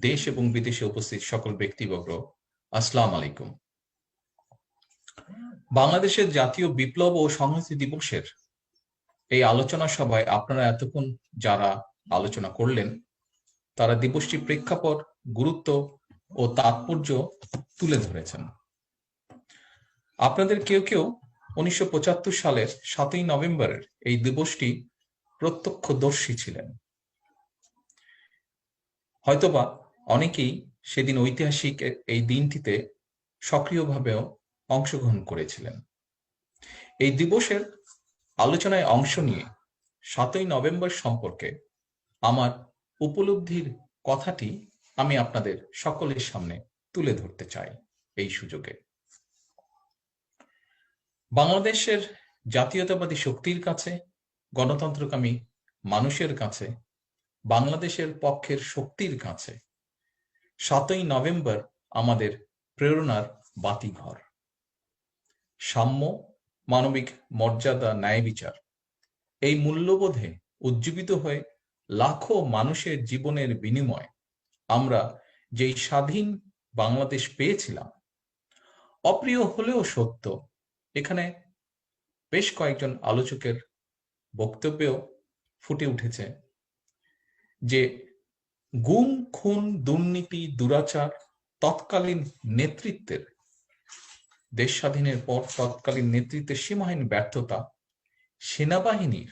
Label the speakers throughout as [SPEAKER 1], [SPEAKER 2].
[SPEAKER 1] দেশ এবং বিদেশে উপস্থিত সকল ব্যক্তিবর্গ, আসসালাম আলাইকুম। বাংলাদেশের জাতীয় বিপ্লব ও সংহতি দিবসের এই আলোচনা সভায় আপনারা এতক্ষণ যারা আলোচনা করলেন, তারা দিবসটি প্রেক্ষাপট, গুরুত্ব ও তাৎপর্য তুলে ধরেছেন। আপনাদের কেউ কেউ উনিশশো পঁচাত্তর সালের সাতই নভেম্বরের এই দিবসটি প্রত্যক্ষদর্শী ছিলেন। হয়তোবা অনেকেই সেদিন ঐতিহাসিক এই দিনটিতে সক্রিয়ভাবেও অংশগ্রহণ করেছিলেন। এই দিবসের আলোচনায় অংশ নিয়ে সাতই নভেম্বর সম্পর্কে আমার উপলব্ধির কথাটি আমি আপনাদের সকলের সামনে তুলে ধরতে চাই এই সুযোগে। বাংলাদেশের জাতীয়তাবাদী শক্তির কাছে গণতন্ত্রকামী মানুষের কাছে বাংলাদেশের পক্ষের শক্তির কাছে। সাতই নভেম্বর আমাদের প্রেরণার বাতিঘর। সাম্য, মানবিক মর্যাদা, ন্যায় বিচার। এই মূল্যবোধে উজ্জীবিত হয়ে লাখো মানুষের জীবনের বিনিময় আমরা যেই স্বাধীন বাংলাদেশ পেয়েছিলাম, অপ্রিয় হলেও সত্য, এখানে বেশ কয়েকজন আলোচকের বক্তব্যেও ফুটে উঠেছে। যে গুম, খুন, দুর্নীতি, দুরাচার তৎকালীন নেতৃত্বের দেশ স্বাধীনের পর তৎকালীন নেতৃত্বের সীমাহীন ব্যর্থতা, সেনাবাহিনীর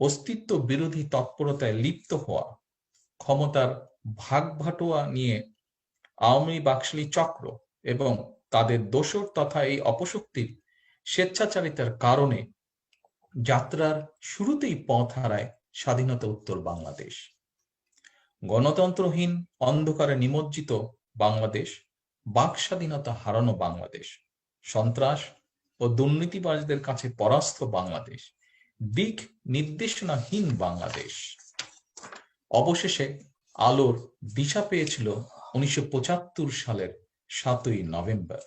[SPEAKER 1] অস্তিত্ব বিরোধী তৎপরতায় লিপ্ত হওয়া, ক্ষমতার ভাগভাটোয়া নিয়ে আওয়ামী বাকশালী চক্র এবং তাদের দোষর তথা এই অপশক্তির স্বেচ্ছাচারিতার কারণে যাত্রার শুরুতেই পথ হারায় স্বাধীনতা উত্তর বাংলাদেশ। গণতন্ত্রহীন, অন্ধকারে নিমজ্জিত বাংলাদেশ বাক স্বাধীনতা হারানো বাংলাদেশ, সন্ত্রাস ও দুর্নীতিবাজদের কাছে পরাস্ত বাংলাদেশ, দিক নির্দেশনাহীন বাংলাদেশ। অবশেষে আলোর দিশা পেয়েছিল উনিশশো পঁচাত্তর সালের সাতই নভেম্বর।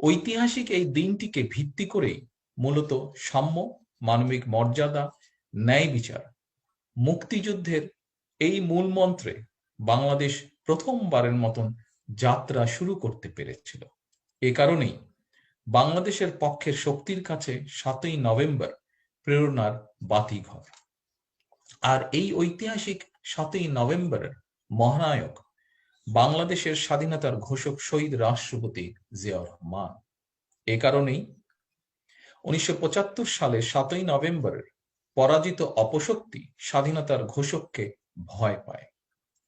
[SPEAKER 1] ঐতিহাসিক এই দিনটিকে ভিত্তি করেই মূলত সাম্য, মানবিক মর্যাদা, ন্যায় বিচার, মুক্তিযুদ্ধের এই মূল মন্ত্রে বাংলাদেশ প্রথমবারের মতন যাত্রা শুরু করতে পেরেছিল। এ কারণেই বাংলাদেশের পক্ষের শক্তির কাছে সাতই নভেম্বর প্রেরণার বাতিঘর। আর এই ঐতিহাসিক সাতই নভেম্বরের মহানায়ক বাংলাদেশের স্বাধীনতার ঘোষক শহীদ রাষ্ট্রপতি জিয়াউর রহমান। এ কারণেই উনিশশো পঁচাত্তর সালে সাতই নভেম্বরের পরাজিত অপশক্তি স্বাধীনতার ঘোষককে ভয় পায়।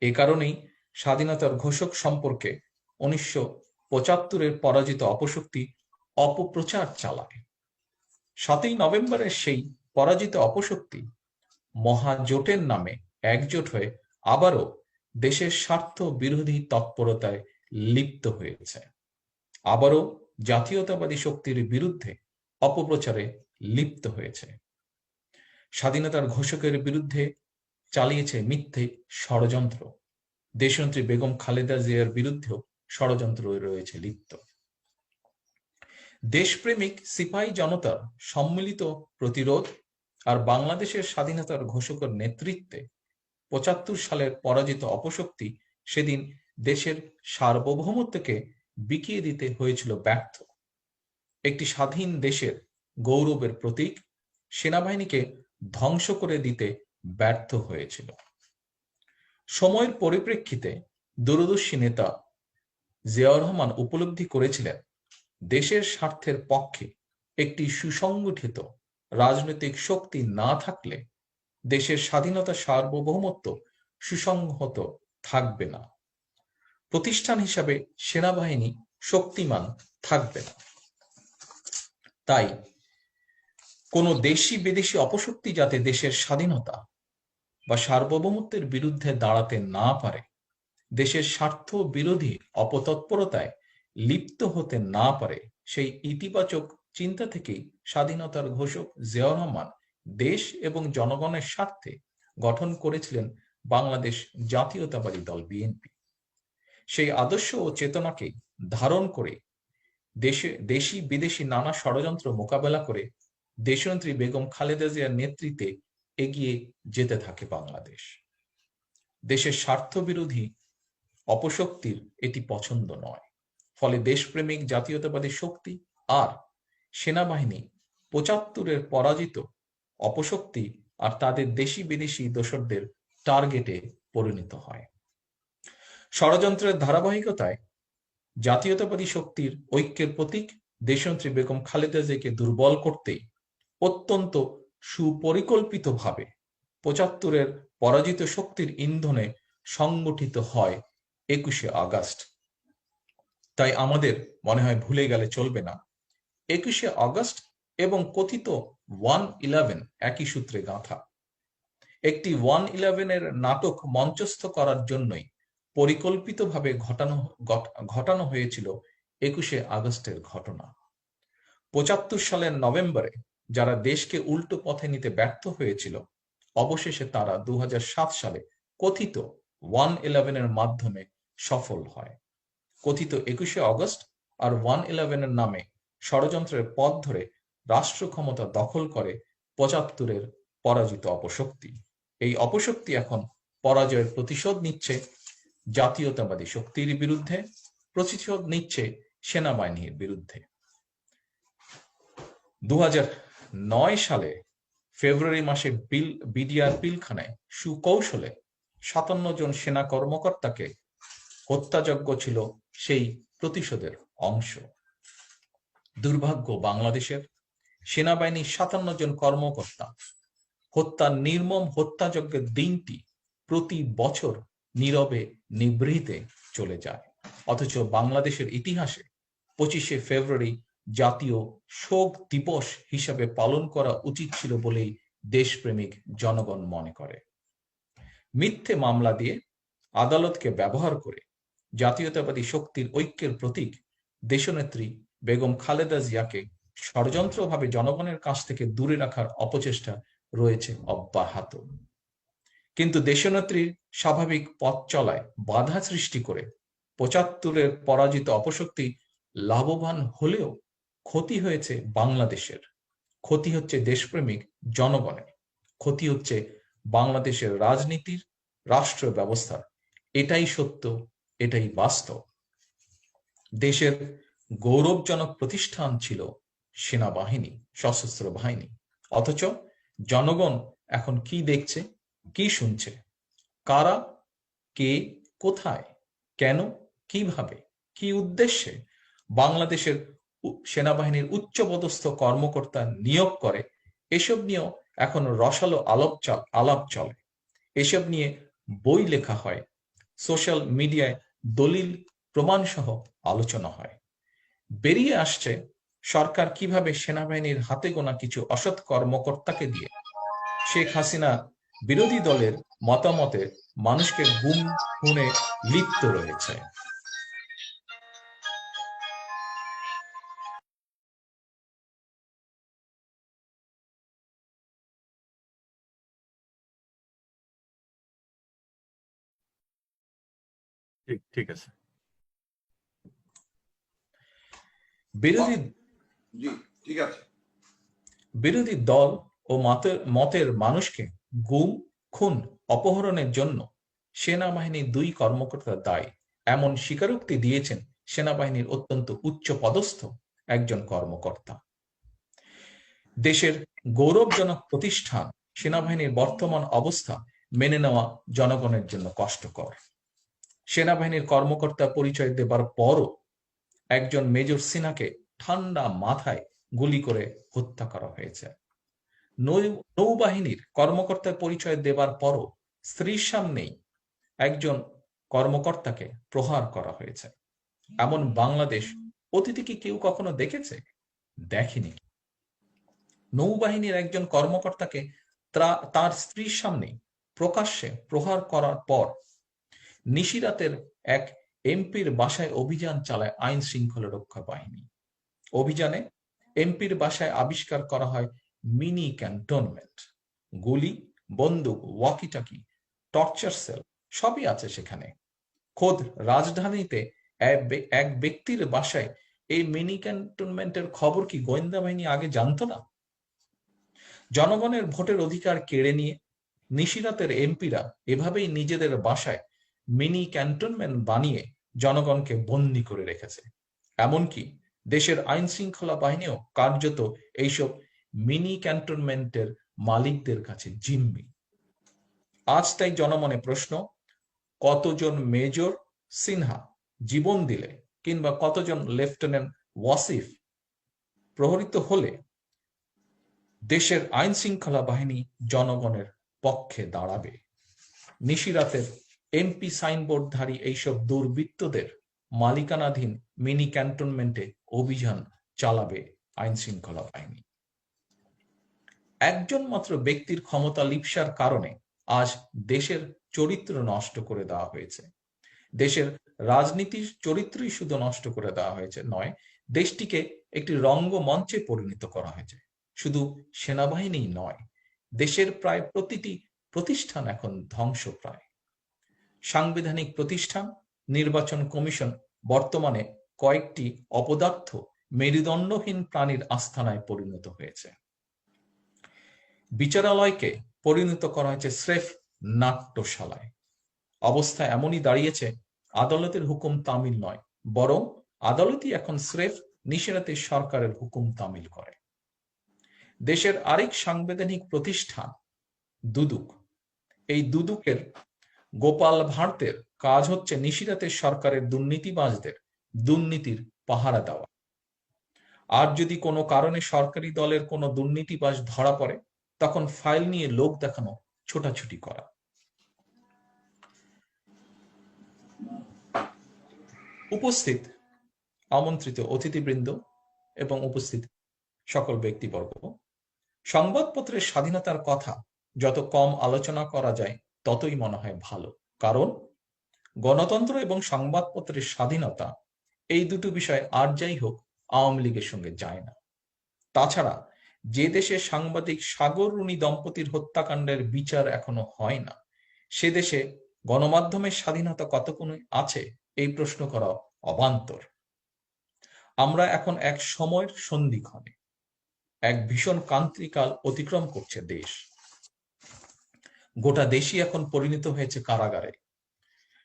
[SPEAKER 1] এ কারণেই স্বাধীনতার ঘোষক সম্পর্কে উনিশশো পঁচাত্তরের পরাজিত অপশক্তি অপপ্রচার চালায়। সাতই নভেম্বরের সেই পরাজিত অপশক্তি মহাজোটের নামে একজোট হয়ে আবারও দেশের স্বার্থ বিরোধী তৎপরতায় লিপ্ত হয়েছে। আবারও জাতীয়তাবাদী শক্তির বিরুদ্ধে অপপ্রচারে লিপ্ত হয়েছে। স্বাধীনতার ঘোষকের বিরুদ্ধে চালিয়েছে মিথ্যে ষড়যন্ত্র। দেশমন্ত্রী বেগম খালেদা জিয়ার বিরুদ্ধেও ষড়যন্ত্র রয়েছে লিপ্ত। দেশপ্রেমিক সিপাহী জনতার সম্মিলিত প্রতিরোধ আর বাংলাদেশের স্বাধীনতার ঘোষকের নেতৃত্বে পঁচাত্তর সালের পরাজিত অপশক্তি সেদিন দেশের সার্বভৌমত্বকে বিকিয়ে দিতে হয়েছিল ব্যর্থ। একটি স্বাধীন দেশের গৌরবের প্রতীক, সেনাবাহিনীকে ধ্বংস করে দিতে ব্যর্থ হয়েছিল। সময়ের পরিপ্রেক্ষিতে দূরদর্শী নেতা জিয়াউর রহমান উপলব্ধি করেছিলেন, দেশের স্বার্থের পক্ষে একটি সুসংগঠিত রাজনৈতিক শক্তি না থাকলে দেশের স্বাধীনতা সার্বভৌমত্ব সুসংহত থাকবে না। প্রতিষ্ঠান হিসাবে সেনাবাহিনী শক্তিমান থাকবে না। তাই কোনো দেশি বিদেশি অপশক্তি যাতে দেশের স্বাধীনতা বা সার্বভৌমত্বের বিরুদ্ধে দাঁড়াতে না পারে। দেশের স্বার্থ বিরোধী অপতৎপরতায় লিপ্ত হতে না পারে, সেই ইতিবাচক চিন্তা থেকেই স্বাধীনতার ঘোষক জিয়াউর রহমান দেশ এবং জনগণের স্বার্থে গঠন করেছিলেন বাংলাদেশ জাতীয়তাবাদী দল বিএনপি। সেই আদর্শ ও চেতনাকে ধারণ করে দেশে দেশি বিদেশি নানা ষড়যন্ত্র মোকাবেলা করে দেশনেত্রী বেগম খালেদা জিয়ার নেতৃত্বে এগিয়ে যেতে থাকে বাংলাদেশ। দেশের স্বার্থবিরোধী অপশক্তির এটি পছন্দ নয়। ফলে দেশপ্রেমিক, জাতীয়তাবাদী শক্তি আর সেনাবাহিনী পঁচাত্তরের পরাজিত অপশক্তি আর তাদের দেশি বিদেশি দোসরদের টার্গেটে পরিণত হয়। ষড়যন্ত্রের ধারাবাহিকতায় জাতীয়তাবাদী শক্তির ঐক্যের প্রতীক দেশনেত্রী বেগম খালেদা জিয়াকে দুর্বল করতেই অত্যন্ত সুপরিকল্পিতভাবে পঁচাত্তরের পরাজিত শক্তির ইন্ধনে সংগঠিত হয় একুশে আগস্ট। তাই আমাদের মনে হয় ভুলে গেলে চলবে না। একুশে আগস্ট এবং কথিত ওয়ান ইলেভেন একই সূত্রে গাঁথা। একটি ওয়ান ইলেভেনের নাটক মঞ্চস্থ করার জন্যই পরিকল্পিতভাবে ঘটানো ঘটানো হয়েছিল একুশে আগস্টের ঘটনা। পঁচাত্তর সালের নভেম্বরে যারা দেশকে উল্টো পথে নিতে ব্যর্থ হয়েছিল, অবশেষে তারা দু হাজার সাত সালে কথিত ওয়ান ইলেভেনের মাধ্যমে সফল হয়। কথিত একুশে অগস্ট আর ওয়ান ইলেভেনের নামে ষড়যন্ত্রের পথ ধরে রাষ্ট্র ক্ষমতা দখল করে পঁচাত্তরের পরাজিত অপশক্তি। এই অপশক্তি এখন পরাজয়ের প্রতিশোধ নিচ্ছে জাতীয়তাবাদী শক্তির বিরুদ্ধে, প্রতিশোধ নিচ্ছে সেনাবাহিনীর বিরুদ্ধে। দু হাজার নয় সালে ফেব্রুয়ারি মাসে বিল, বিডিআর পিলখানায় সুকৌশলে সাতান্ন জন সেনা কর্মকর্তাকে হত্যাযজ্ঞ ছিল সেই প্রতিশোধের অংশ। দুর্ভাগ্য বাংলাদেশের সেনাবাহিনীর সাতান্ন জন কর্মকর্তা হত্যার নির্মম হত্যাযজ্ঞের দিনটি প্রতি বছর নীরবে নিবৃহিতে চলে যায়। অথচ বাংলাদেশের ইতিহাসে পঁচিশে ফেব্রুয়ারি জাতীয় শোক দিবস হিসাবে পালন করা উচিত ছিল বলেই দেশপ্রেমিক জনগণ মনে করে। মিথ্যে মামলা দিয়ে আদালতকে ব্যবহার করে জাতীয়তাবাদী শক্তির ঐক্যের প্রতীক দেশনেত্রী বেগম খালেদা জিয়াকে ষড়যন্ত্রভাবে জনগণের কাছ থেকে দূরে রাখার অপচেষ্টা রয়েছে অব্যাহত। কিন্তু দেশনেত্রীর স্বাভাবিক পথ চলায় বাধা সৃষ্টি করে পঁচাত্তরের পরাজিত অপশক্তি লাভবান হলেও ক্ষতি হয়েছে বাংলাদেশের। ক্ষতি হচ্ছে দেশপ্রেমিক জনগণের। ক্ষতি হচ্ছে বাংলাদেশের রাজনীতির রাষ্ট্র ব্যবস্থার এটাই সত্য, এটাই বাস্তব। দেশের গৌরবজনক প্রতিষ্ঠান ছিল সেনাবাহিনী, সশস্ত্র বাহিনী। অথচ জনগণ এখন কি দেখছে, কি শুনছে? কারা, কে, কোথায়, কেন, কীভাবে, কি উদ্দেশ্যে বাংলাদেশের সেনাবাহিনীর উচ্চপদস্থ কর্মকর্তা নিয়োগ করে, এসব নিয়েও এখন রসালো আলাপ আলাপ চলে। এসব নিয়ে বই লেখা হয়, সোশ্যাল মিডিয়ায় দলিল প্রমাণ সহ আলোচনা হয়। বেরিয়ে আসছে সরকার কীভাবে সেনাবাহিনীর হাতে গোনা কিছু অসৎ কর্মকর্তাকে দিয়ে। শেখ হাসিনা বিরোধী দলের মতামতে মানুষকে গুম, খুনে লিপ্ত রয়েছে।
[SPEAKER 2] ঠিক ঠিক আছে।
[SPEAKER 1] বিরোধী
[SPEAKER 3] জি ঠিক আছে।
[SPEAKER 1] বিরোধী দল ও মতের মতের মানুষকে গুম খুন অপহরণের জন্য সেনাবাহিনীর দুই কর্মকর্তা দায়ী। এমন স্বীকারোক্তি দিয়েছেন সেনাবাহিনীর অত্যন্ত উচ্চ পদস্থ একজন কর্মকর্তা। দেশের গৌরবজনক প্রতিষ্ঠান সেনাবাহিনীর বর্তমান অবস্থা মেনে নেওয়া জনগণের জন্য কষ্টকর। সেনাবাহিনীর কর্মকর্তা পরিচয় দেবার পরও একজন মেজর সিনাকে ঠান্ডা মাথায় গুলি করে হত্যা করা হয়েছে। নৌবাহিনীর কর্মকর্তার পরিচয় দেবার পরও স্ত্রীর সামনেই একজন কর্মকর্তাকে প্রহার করা হয়েছে। এমন বাংলাদেশ অতীতে কি কেউ কখনো দেখেছে? দেখেনি নৌবাহিনীর একজন কর্মকর্তাকে তার স্ত্রীর সামনে প্রকাশ্যে প্রহার করার পর নিশিরাতের এক এমপির বাসায় অভিযান চালায় আইন শৃঙ্খলা রক্ষা বাহিনী। অভিযানে এমপির বাসায় আবিষ্কার করা হয় মিনি ক্যান্টনমেন্ট। গুলি, বন্দুক, ওয়াকিটাকি, টর্চার সেল সবই আছে সেখানে। খোদ রাজধানীতে এক ব্যক্তির বাসায় এই মিনি ক্যান্টনমেন্টের খবর কি গোয়েন্দা বাহিনী আগে জানতো না? জনগণের ভোটের অধিকার কেড়ে নিয়ে নিশিরাতের এমপিরা এভাবেই নিজেদের বাসায় মিনি ক্যান্টনমেন্ট বানিয়ে জনগণকে বন্দি করে রেখেছে। এমনকি দেশের আইন শৃঙ্খলা বাহিনীও কার্যত এইসব মিনি ক্যান্টনমেন্টের মালিকদের কাছে জিম্মি। আজ তাই জনমনে প্রশ্ন, কতজন মেজর সিনহা জীবন দিলে কিংবা কতজন লেফটেন্যান্ট ওয়াসিফ প্রহরিত হলে দেশের আইন শৃঙ্খলা বাহিনী জনগণের পক্ষে দাঁড়াবে? নিশিরাতের এমপি সাইনবোর্ডধারী এইসব দুর্বৃত্তদের মালিকানাধীন মিনি ক্যান্টনমেন্টে অভিযান চালাবে আইন শৃঙ্খলা বাহিনী। একজন মাত্র ব্যক্তির ক্ষমতা লিপসার কারণে আজ দেশের চরিত্র নষ্ট করে দেওয়া হয়েছে। দেশের রাজনীতির চরিত্রই শুধু নষ্ট করে দেওয়া হয়েছে নয়, দেশটিকে একটি রঙ্গমঞ্চে পরিণত করা হয়েছে। শুধু সেনাবাহিনী নয়, দেশের প্রায় প্রতিটি প্রতিষ্ঠান এখন ধ্বংসপ্রায়। সাংবিধানিক প্রতিষ্ঠান, নির্বাচন কমিশন বর্তমানে কয়েকটি অপদার্থ মেরুদণ্ডহীন প্রাণীর আস্থানায় পরিণত হয়েছে। বিচারালয়কে পরিণত করা হয়েছে স্রেফ নাট্যশালায়। অবস্থা এমনই দাঁড়িয়েছে, আদালতের হুকুম তামিল নয়, বরং আদালতই এখন স্রেফ নিশেরাতে সরকারের হুকুম তামিল করে। দেশের আরেক সাংবিধানিক প্রতিষ্ঠান, দুদুক। এই দুদুকের গোপাল ভারতের কাজ হচ্ছে নিশিরাতের সরকারের দুর্নীতিবাজদের দুর্নীতির পাহারা দেওয়া। আর যদি কোনো কারণে সরকারি দলের কোনো দুর্নীতিবাজ ধরা পড়ে, তখন ফাইল নিয়ে লোক দেখানো, ছোটাছুটি করা। উপস্থিত আমন্ত্রিত অতিথিবৃন্দ এবং উপস্থিত সকল ব্যক্তিবর্গ। সংবাদপত্রের স্বাধীনতার কথা যত কম আলোচনা করা যায় ততই মনে হয় ভালো। কারণ গণতন্ত্র এবং সংবাদপত্রের স্বাধীনতা এই দুটো বিষয় আর যাই হোক আওয়ামী লীগের সঙ্গে যায় না। তাছাড়া যে দেশে সাংবাদিক সাগর রুনি দম্পতির হত্যাকাণ্ডের বিচার এখনও হয় না, সে দেশে গণমাধ্যমের স্বাধীনতা কতক্ষণ আছে এই প্রশ্ন করা অবান্তর। আমরা এখন এক সময়ের সন্ধিক্ষণে, এক ভীষণ কান্ত্রিকাল অতিক্রম করছে দেশ। গোটা দেশই এখন পরিণত হয়েছে কারাগারে।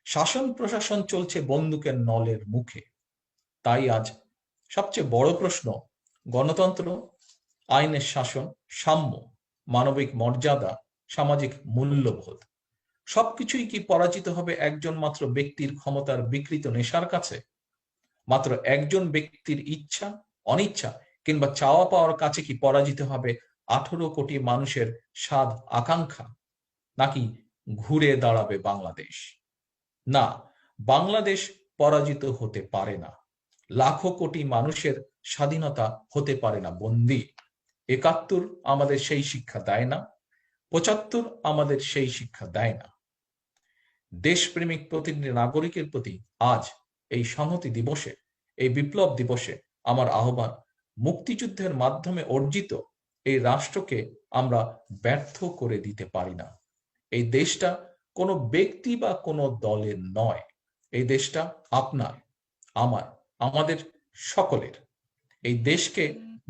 [SPEAKER 1] শাসন প্রশাসন চলছে বন্দুকের নলের মুখে। তাই আজ সবচেয়ে বড় প্রশ্ন, গণতন্ত্র, আইনের শাসন, সাম্য, মানবিক মর্যাদা, সামাজিক মূল্যবোধ, সবকিছুই কি পরাজিত হবে একজন মাত্র ব্যক্তির ক্ষমতার বিকৃত নেশার কাছে? মাত্র একজন ব্যক্তির ইচ্ছা, অনিচ্ছা কিংবা চাওয়া পাওয়ার কাছে কি পরাজিত হবে আঠারো কোটি মানুষের স্বাদ আকাঙ্ক্ষা নাকি ঘুরে দাঁড়াবে বাংলাদেশ? না, বাংলাদেশ পরাজিত হতে পারে না। লাখো কোটি মানুষের স্বাধীনতা হতে পারে না, বন্দি। একাত্তর আমাদের সেই শিক্ষা দেয় না, পঁচাত্তর আমাদের সেই শিক্ষা দেয় না। দেশপ্রেমিক প্রতিটি নাগরিকের প্রতি আজ এই সংহতি দিবসে, এই বিপ্লব দিবসে আমার আহ্বান, মুক্তিযুদ্ধের মাধ্যমে অর্জিত এই রাষ্ট্রকে আমরা ব্যর্থ করে দিতে পারি না। এই দেশটা কোনো ব্যক্তি বা কোনো দলের নয়। এই দেশটা আপনার আমার আমাদের সকলের। এই দেশকে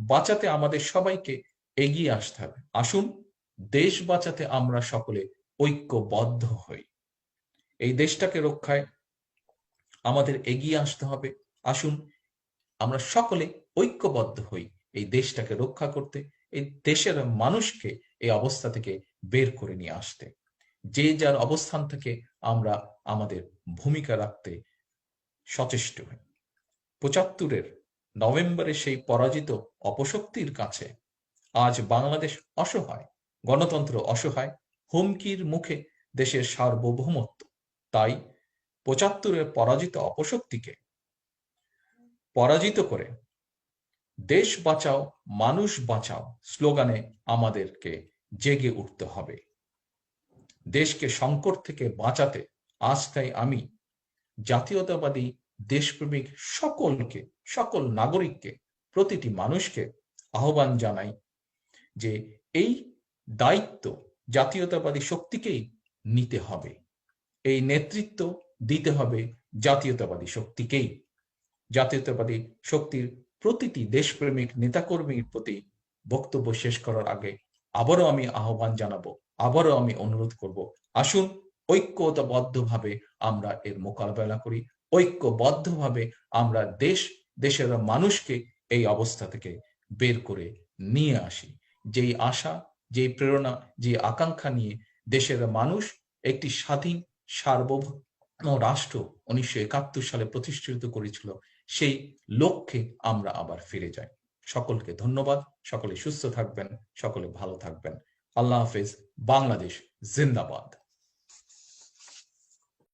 [SPEAKER 1] বাঁচাতে আমাদের সবাইকে এগিয়ে আসতে হবে। আসুন দেশ বাঁচাতে আমরা সকলে ঐক্যবদ্ধ হই। এই দেশটাকে রক্ষায় আমাদের এগিয়ে আসতে হবে। আসুন আমরা সকলে ঐক্যবদ্ধ হই এই দেশটাকে রক্ষা করতে এই দেশের মানুষকে এই অবস্থা থেকে বের করে নিয়ে আসতে। যে যার অবস্থান থেকে আমরা আমাদের ভূমিকা রাখতে সচেষ্ট হই। পঁচাত্তরের নভেম্বরে সেই পরাজিত অপশক্তির কাছে আজ বাংলাদেশ অসহায়, গণতন্ত্র অসহায়, হুমকির মুখে দেশের সার্বভৌমত্ব। তাই পঁচাত্তরের পরাজিত অপশক্তিকে পরাজিত করে দেশ বাঁচাও, মানুষ বাঁচাও, স্লোগানে আমাদেরকে জেগে উঠতে হবে। দেশকে সংকট থেকে বাঁচাতে আজ তাই আমি জাতীয়তাবাদী দেশপ্রেমিক সকলকে, সকল নাগরিককে, প্রতিটি মানুষকে আহ্বান জানাই যে এই দায়িত্ব জাতীয়তাবাদী শক্তিকেই নিতে হবে। এই নেতৃত্ব দিতে হবে জাতীয়তাবাদী শক্তিকেই। জাতীয়তাবাদী শক্তির প্রতিটি দেশপ্রেমিক নেতাকর্মীর প্রতি বক্তব্য শেষ করার আগে আবারও আমি আহ্বান জানাব, আবারও আমি অনুরোধ করব, আসুন ঐক্যবদ্ধভাবে আমরা এর মোকাবেলা করি, ঐক্যবদ্ধভাবে আমরা দেশ, দেশের মানুষকে এই অবস্থা থেকে বের করে নিয়ে আসি। যেই আশা, যেই প্রেরণা যে আকাঙ্ক্ষা নিয়ে দেশের মানুষ একটি স্বাধীন সার্বভৌম রাষ্ট্র উনিশশো একাত্তর সালে প্রতিষ্ঠিত করেছিল, সেই লক্ষ্যে আমরা আবার ফিরে যাই। সকলকে ধন্যবাদ। সকলে সুস্থ থাকবেন সকলে ভালো থাকবেন। আল্লাহ হাফিজ। বাংলাদেশ জিন্দাবাদ।